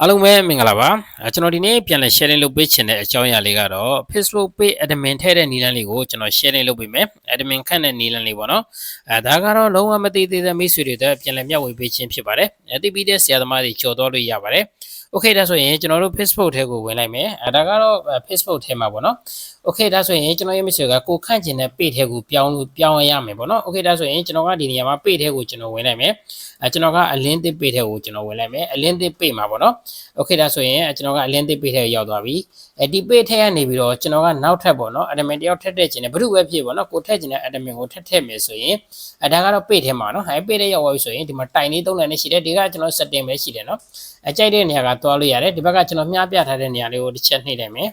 အားလုံးပဲမင်္ဂလာပါအဲကျွန်တော်ဒီနေ့ပြန်လည် sharing လုပ်ပေးချင်တဲ့အကြောင်းအရာလေးကတော့ Facebook page admin ထည့်တဲ့နည်းလမ်းလေးကိုကျွန်တော် sharing လုပ်ပေးမယ် admin ခန့်တဲ့နည်းလမ်းလေးပေါ့နော်အဲဒါကတော့လုံးဝမသိသေးတဲ့မိတ်ဆွေတွေအတွက်ပြန်လည်မျှဝေပေးခြင်းဖြစ်ပါတယ်အဲသိပြီးတဲ့ဆရာသမားတွေကြော်တော့လို့ရပါတယ် Okay ဒါဆိုရင်ကျွန်တော်တို့ Facebook ထဲကိုဝင်လိုက်မယ်အဲဒါကတော့ Facebook ထဲမှာပေါ့နော် Okay ဒါဆိုရင်ကျွန်တော်ရဲ့မိတ်ဆွေကကိုခန့်ကျင်တဲ့ page ထဲကိုပြောင်းလို့ပြောင်းရမယ်ပေါ့နော် Okay ဒါဆိုရင်ကျွန်တော်ကဒီနေရာမှာ page ထဲကိုကျွန်တော်ဝင်လိုက်မယ်အဲကျွန်တော်ကအလင်းသစ် page ထဲကိုကျွန်တော်ဝင်လိုက်မယ်အလင်းသစ် page မှာပေါ့နော် Okay ဒါဆိုရင်ကျွန်တော်ကအလင်းသစ် page ထဲရောက်သွားပြီအဲဒီ page ထဲကနေပြီးတော့ကျွန်တော်ကနောက်ထပ်ပေါ့နော် admin တယောက်ထက်ထည့်ခြင်းနဲ့ဘယ်သူပဲဖြစ်ပေါ့နော်ကိုထည့်ခြင်းနဲ့ admin ကိုထည့်ထည့်မယ်ဆိုရင်အဲဒါကတော့ page ထဲမှာနော်အဲ page ထဲရောက်သွားပြီဆိုရင်ဒီမှာတိုင်လေးသုံးလနဲ့ရှိတယ်ဒီကကျွန်တော် setting ပဲရှိတယ်နော်အကြိုက်တဲ့နေရာကသွားလို့ရတယ်ဒီဘက်ကကျွန်တော်မြားပြထားတဲ့နေရာလေးကိုတစ်ချက်နှိပ်လိုက်မယ်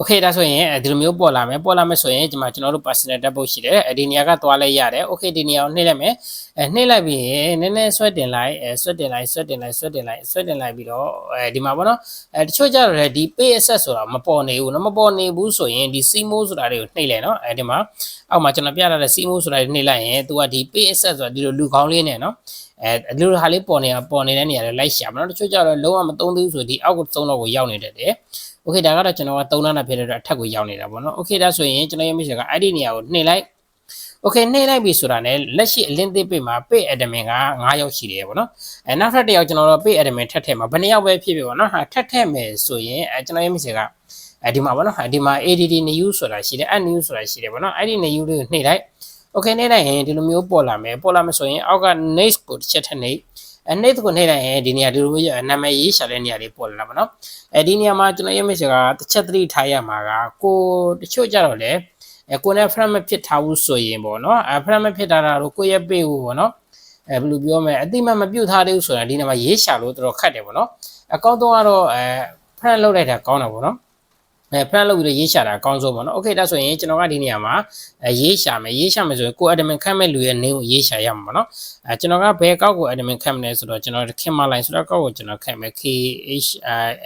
okay ဒါဆိုရင်ဒီလိုမျိုးပေါ်လာမယ်ပေါ်လာမယ်ဆိုရင်ဒီမှာကျွန်တော်တို့ personal tab ရှိတယ်ဒီနေရာကသွားလဲရတယ် okay ဒီနေရာကိုနှိမ့်လိုက်မယ်အဲနှိမ့်လိုက်ပြီးရင်နည်းနည်းဆွဲတင်လိုက်အဲဆွဲတင်လိုက်ဆွဲတင်လိုက်ဆွဲတင်လိုက်ဆွဲတင်လိုက်ပြီးတော့အဲဒီမှာပေါ့နော်အဲတချို့ကြတော့လေဒီ pay access ဆိုတာမပေါ်နေဘူးနော်မပေါ်နေဘူးဆိုရင်ဒီ simo ဆိုတာတွေကိုနှိမ့်လိုက်နော်အဲဒီမှာအောက်မှာကျွန်တော်ပြထားတဲ့ simo ဆိုတာတွေနှိမ့်လိုက်ရင် तू ကဒီ pay access ဆိုတာဒီလိုလူကောင်းလေးနဲ့နော်အဲဒီလိုဟာလေးပေါ်နေတာပေါ်နေတဲ့နေရာလေးလိုက်ရှာမနော်တချို့ကြတော့လုံးဝမသုံးသေးဘူးဆိုဒီအောက်ကိုသုံးတော့ကိုရောက်နေတတ်တယ် โอเคဒါကတော့ကျွန်တော်က3လနဲ့ဖြစ်တဲ့အတွက်အထက်ကိုရောက်နေတာပေါ့နော်โอเคဒါဆိုရင်ကျွန်တော်ရဲ့ mission ကအဲ့ဒီနေရာကိုနှိပ်လိုက်โอเคနှိပ်လိုက်ပြီဆိုတာ ਨੇ လက်ရှိအလင်းသစ်ပိတ်မှာ pay admin က9ယောက်ရှိတယ်ပေါ့နော်အဲနောက်ထပ်တစ်ယောက်ကျွန်တော်တို့ pay admin ထပ်ထည့်မှာဘယ်နှစ်ယောက်ပဲဖြစ်ဖြစ်ပေါ့နော်ဟာထပ်ထည့်မယ်ဆိုရင်အဲကျွန်တော်ရဲ့ mission ကအဲဒီမှာပေါ့နော်ဒီမှာ ADD new ဆိုတာရှိတယ် add new ဆိုတာရှိတယ်ပေါ့နော်အဲ့ဒီ new လေးကိုနှိပ်လိုက်โอเคနှိပ်လိုက်ရင်ဒီလိုမျိုးပေါ်လာမယ်ပေါ်လာမယ်ဆိုရင်အောက်က next ကိုတစ်ချက်ထပ်နှိပ် အဲနေ့ကိုနှိပ်လိုက်ရင်ဒီနေရာဒီလိုမျိုးနာမည်ရေးရှာတဲ့နေရာလေးပေါ်လာတာပေါ့နော်အဲဒီနေရာမှာကျွန်တော်ရေးမိတ်ဆွေကတစ်ချက်သတိထားရမှာကကိုတချို့ကြတော့လေအဲကိုနဲ့ friend မဖြစ်ထားဘူးဆိုရင်ပေါ့နော်အဲ friend မဖြစ်ထားတာတော့ကိုရဲ့ပေးဘူးပေါ့နော်အဲဘယ်လိုပြောမလဲအတိမမပြုတ်ထားသေးဘူးဆိုတာဒီနေရာမှာရေးရှာလို့တော်တော်ခက်တယ်ပေါ့နော်အကောင့်တော့ကတော့အဲ friend လောက်လိုက်တာကောင်းတာပေါ့နော် အဲ plan လုပ်ပြီးတော့ရေးရှာတာအကောင်းဆုံးပေါ့နော်။ Okay ဒါဆိုရင်ကျွန်တော်ကဒီနေရာမှာအဲရေးရှာမယ်ရေးရှာမယ်ဆိုရင်ကို admin ခန့်မဲ့လူရဲ့ name ကိုရေးရှာရမှာပေါ့နော်။အဲကျွန်တော်ကဘယ်ကောက်ကို admin ခန့်မလဲဆိုတော့ကျွန်တော်ခင်မလိုင်းဆိုတော့ကောက်ကိုကျွန်တော်ခန့်မယ် K H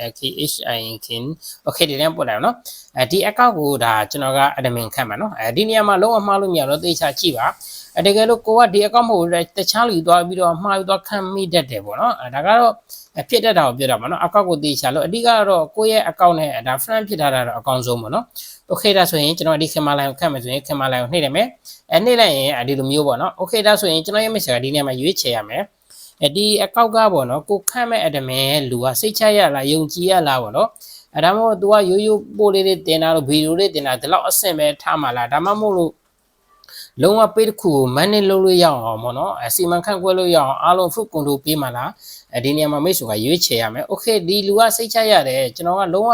I K H I N kin Okay ဒီနေ့ပို့လိုက်နော်။အဲဒီအကောက်ကိုဒါကျွန်တော်က admin ခန့်မှာနော်။အဲဒီနေရာမှာလုံးဝမှားလို့မရတော့သေချာကြည့်ပါ။အတကယ်လို့ကိုကဒီ account မဟုတ်ဘူးတခြားလူသွားပြီးတော့မှားယူသွားခံမိတတ်တယ်ပေါ့နော်ဒါကတော့ဖြစ်တတ်တာကိုပြောတာပေါ့နော် account ကိုသိချာလို့အဓိကတော့ကိုရဲ့ account နဲ့ဒါ friend ဖြစ်ထားတာတော့အကောင်ဆုံးပေါ့နော် okay ဒါဆိုရင်ကျွန်တော်ဒီခင်မလိုင်းကိုခတ်မယ်ဆိုရင်ခင်မလိုင်းကိုနှိမ့်လိုက်မယ်အဲနှိမ့်လိုက်ရင်ဒီလိုမျိုးပေါ့နော် okay ဒါဆိုရင်ကျွန်တော်ရဲ့ message ကဒီနေရာမှာရွေးချယ်ရမယ်အဲဒီအကောက်ကပေါ့နော်ကိုခန့်မဲ့အတမဲလူကစိတ်ချရလားယုံကြည်ရလားပေါ့နော်အဲဒါမှမဟုတ် तू ကရိုးရိုးပို့လေးတွေတင်တာလို့ဗီဒီယိုလေးတင်တာဒီလောက်အဆင်ပဲထားမှလားဒါမှမဟုတ်လို့ လုံးဝပေးတစ်ခုကို manage လုပ်လို့ရအောင်ပေါ့နော်အစီမံခန့်ခွဲလို့ရအောင်အားလုံး full control ပေးမှလားအဲဒီနေရာမှာမိတ်ဆွေကရွေးချယ်ရမယ် okay ဒီလူကစိတ်ချရတယ်ကျွန်တော်ကလုံးဝ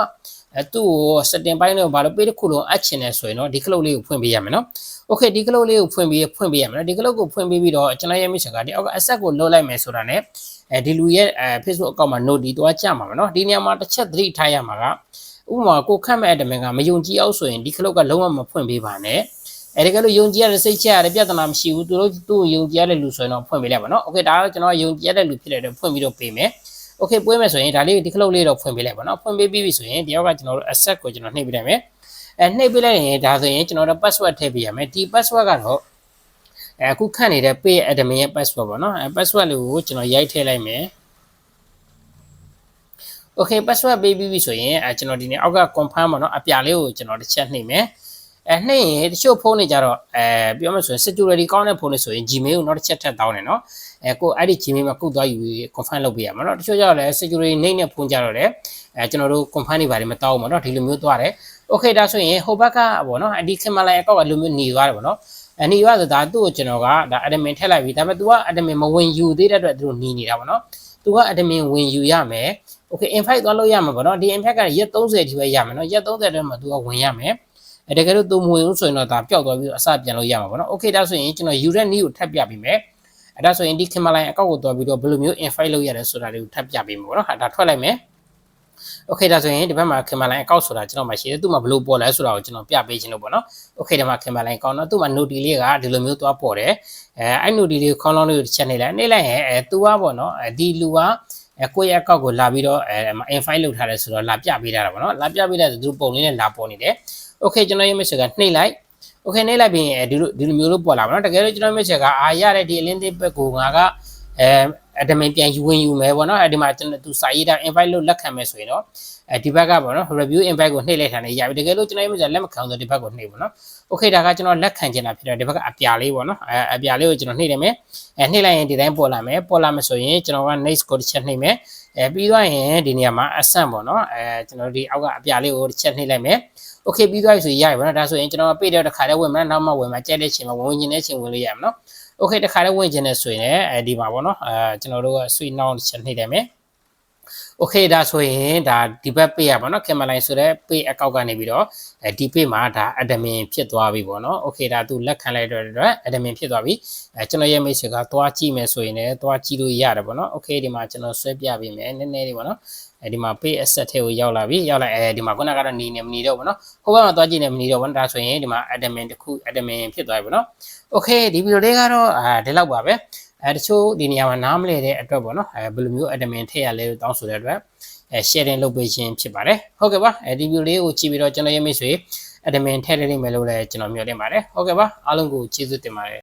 အဲသူ့ကို setting ပိုင်းတော့ဘာလို့ပေးတစ်ခုလုံးအပ်ချင်တယ်ဆိုရင်တော့ဒီ cloud လေးကိုဖွင့်ပေးရမယ်နော် okay ဒီ cloud လေးကိုဖွင့်ပေးဖွင့်ပေးရမယ်နော်ဒီ cloud ကိုဖွင့်ပေးပြီးတော့ကျွန်တော်ရဲ့မိတ်ဆွေကဒီအောက်က asset ကိုလွှတ်လိုက်မယ်ဆိုတာ ਨੇ အဲဒီလူရဲ့အဲ Facebook account မှာ note ဒီသွားကြမှာမယ်နော်ဒီနေရာမှာတစ်ချက်သတိထားရမှာကဥပမာကိုခန့်မဲ့ admin ကမယုံကြည်အောင်ဆိုရင်ဒီ cloud ကလုံးဝမဖွင့်ပေးပါနဲ့ အဲတကယ်လို့ယုံကြည်ရတဲ့စိတ်ချရတဲ့ပြဿနာမရှိဘူးသူတို့သူ့ကိုယုံကြည်ရတဲ့လူဆိုရင်တော့ဖွင့်ပေးလိုက်ပါနော်โอเคဒါကတော့ကျွန်တော်ယုံကြည်ရတဲ့လူဖြစ်တဲ့အတွက်ဖွင့်ပြီးတော့ပေးမယ်โอเคပွေးမယ်ဆိုရင်ဒါလေးဒီခလုတ်လေးတော့ဖွင့်ပေးလိုက်ပါနော်ဖွင့်ပေးပြီးပြီဆိုရင်ဒီယောက်ကကျွန်တော်တို့ asset ကိုကျွန်တော်နှိပ်ပေးလိုက်မယ်အဲနှိပ်ပေးလိုက်ရင်ဒါဆိုရင်ကျွန်တော်တို့ password ထည့်ပေးရမယ်ဒီ password ကတော့အဲအခုခန့်နေတဲ့ pay admin ရဲ့ password ပေါ့နော်အဲ password လေးကိုကျွန်တော်ရိုက်ထည့်လိုက်မယ် Okay password ပေးပြီးပြီဆိုရင်အဲကျွန်တော်ဒီနေ့အောက်က confirm ပေါ့နော်အပြလေးကိုကျွန်တော်တစ်ချက်နှိပ်မယ် အဲနှိပ်ရင်တချို့ဖုန်းတွေကြတော့အဲပြောမှဆိုရင် security ကောင်းတဲ့ဖုန်းတွေဆိုရင် Gmail ကိုနောက်တစ်ချက်ထပ်တောင်းတယ်နော်အဲကိုအဲ့ဒီ Gmail မှာကုတ်သွားယူ confirm လုပ်ပေးရမှာနော်တချို့ကြတော့လည်း security နှိပ်နဲ့ဖုန်းကြတော့လည်းအဲကျွန်တော်တို့ confirm တွေပါတယ်မတောင်းဘူးပေါ့နော်ဒီလိုမျိုးသွားတယ် okay ဒါဆိုရင်ဟိုဘက်ကပေါ့နော်အဒီခင်မလိုင်းအကောက်ကလိုမျိုးหนีသွားတယ်ပေါ့နော်အနီရဆိုတာသူ့ကိုကျွန်တော်ကဒါ admin ထည့်လိုက်ပြီဒါပေမဲ့ तू က admin မဝင်ယူသေးတဲ့အတွက်သူတို့หนีနေတာပေါ့နော် तू က admin ဝင်ယူရမယ် okay invite သွားလို့ရမှာပေါ့နော်ဒီ invite ကရက်30ထိပဲရမယ်နော်ရက်30ထဲမှာ तू ကဝင်ရမယ် အဲတကယ်လို့သူမဝင်ဘူးဆိုရင်တော့ဒါပျောက်သွားပြီးတော့အစပြန်လို့ရမှာပေါ့နော်။ Okay ဒါဆိုရင်ကျွန်တော် user need ကိုထပ်ပြပေးမယ်။အဲဒါဆိုရင်ဒီ Kimberline အကောက်ကိုသွားပြီးတော့ဘယ်လိုမျိုး invite လုပ်ရတယ်ဆိုတာလေးကိုထပ်ပြပေးမယ်ပေါ့နော်။ဟာဒါထွက်လိုက်မယ်။ Okay ဒါဆိုရင်ဒီဘက်မှာ Kimberline အကောက်ဆိုတာကျွန်တော်မှရှိတယ်။သူ့မှာဘယ်လိုပေါ်လဲဆိုတာကိုကျွန်တော်ပြပေးခြင်းလို့ပေါ့နော်။ Okay ဒီမှာ Kimberline ကောင်းတော့သူ့မှာ note လေးကဒီလိုမျိုးသွားပေါ်တယ်။အဲအဲ့ note လေးကိုခေါင်းလောင်းလေးကိုတစ်ချက်နေလိုက်နေလိုက်ရင်အဲသူကပေါ့နော်။ဒီလူကအဲကိုယ့်ရဲ့အကောက်ကိုလာပြီးတော့အဲ invite လုပ်ထားတယ်ဆိုတော့လာပြပေးတာပေါ့နော်။လာပြပေးတဲ့သူပုံလေးနဲ့လာပေါ်နေတယ်။ okay ကျွန်တော်ရဲ့ message ကနှိပ်လိုက် okay နှိပ်လိုက်ပြီးရင်ဒီလိုဒီလိုမျိုးလို့ပေါ်လာပါတော့တကယ်လို့ကျွန်တော် message ကအာရတဲ့ဒီအလင်းသေးဘက်ကိုငါကအဲ admin ပြန်ယူဝင်ယူမယ်ပေါ့နော်အဲဒီမှာကျွန်တော်သူစာရေးတာ invite လို့လက်ခံမယ်ဆိုရင်တော့အဲဒီဘက်ကပေါ့နော် review invite ကိုနှိပ်လိုက်တာနဲ့ရပြီတကယ်လို့ကျွန်တော်ရေးမစလက်မခံဆိုဒီဘက်ကိုနှိပ်ပေါ့နော် okay ဒါကကျွန်တော်လက်ခံချင်တာဖြစ်တော့ဒီဘက်ကအပြာလေးပေါ့နော်အဲအပြာလေးကိုကျွန်တော်နှိပ်လိုက်မယ်အဲနှိပ်လိုက်ရင်ဒီတိုင်းပေါ်လာမယ်ပေါ်လာမယ်ဆိုရင်ကျွန်တော်က next ကိုတစ်ချက်နှိပ်မယ်အဲပြီးသွားရင်ဒီနေရာမှာအဆန့်ပေါ့နော်အဲကျွန်တော်ဒီအောက်ကအပြာလေးကိုတစ်ချက်နှိပ်လိုက်မယ် okay ပြီးသွားပြီဆိုရင်ရပြီပေါ့နော်ဒါဆိုရင်ကျွန်တော်ပေးတဲ့တစ်ခါတည်းဝင်မယ်နောက်မှဝင်မှာကြက်တဲ့ချိန်မှာဝင်ဝင်ခြင်းတဲ့ချိန်ဝင်လို့ရမှာနော် okay တစ်ခါတည်းဝင်ခြင်းနဲ့ဆိုရင်လည်းအဲဒီမှာပေါ့နော်အဲကျွန်တော်တို့က sweet now တစ်ချက်နှိပ်တယ်မယ် okay ဒါဆိုရင်ဒါဒီဘက် page ရပါတော့ camera line ဆိုတဲ့ page အကောက်ကနေပြီးတော့အဲဒီ page မှာဒါ admin ဖြစ်သွားပြီပေါ့နော် okay ဒါသူလက်ခံလိုက်တဲ့အတွက် admin ဖြစ်သွားပြီအဲကျွန်တော်ရဲ့ message ကသွားကြည့်မယ်ဆိုရင်လည်းသွားကြည့်လို့ရတယ်ပေါ့နော် okay ဒီမှာကျွန်တော်ဆွဲပြပေးမယ်နည်းနည်းလေးပေါ့နော်အဲဒီမှာ page asset ထဲကိုရောက်လာပြီရောက်လာအဲဒီမှာခုနကတော့နေနေမနေတော့ဘူးเนาะဟိုဘက်မှာသွားကြည့်နေမနေတော့ဘူးဒါဆိုရင်ဒီမှာ admin တစ်ခု admin ဖြစ်သွားပြီပေါ့နော် okay ဒီဗီဒီယိုလေးကတော့အာဒီလောက်ပါပဲ အဲတချို့ဒီနေရာမှာနားမလဲတဲ့အတွက်ပေါ့နော်အဲဘယ်လိုမျိုး admin ထည့်ရလဲလို့တောင်းဆိုတဲ့အတွက်အဲ sharing လုပ်ပေးခြင်းဖြစ်ပါတယ်ဟုတ်ကဲ့ပါအဲဒီဗီဒီယိုလေးကိုကြည့်ပြီးတော့ကျွန်တော်ရဲ့မိတ်ဆွေ admin ထည့်ရလိမ့်မယ်လို့လည်းကျွန်တော်မျှော်လင့်ပါတယ်ဟုတ်ကဲ့ပါအားလုံးကိုကျေးဇူးတင်ပါတယ်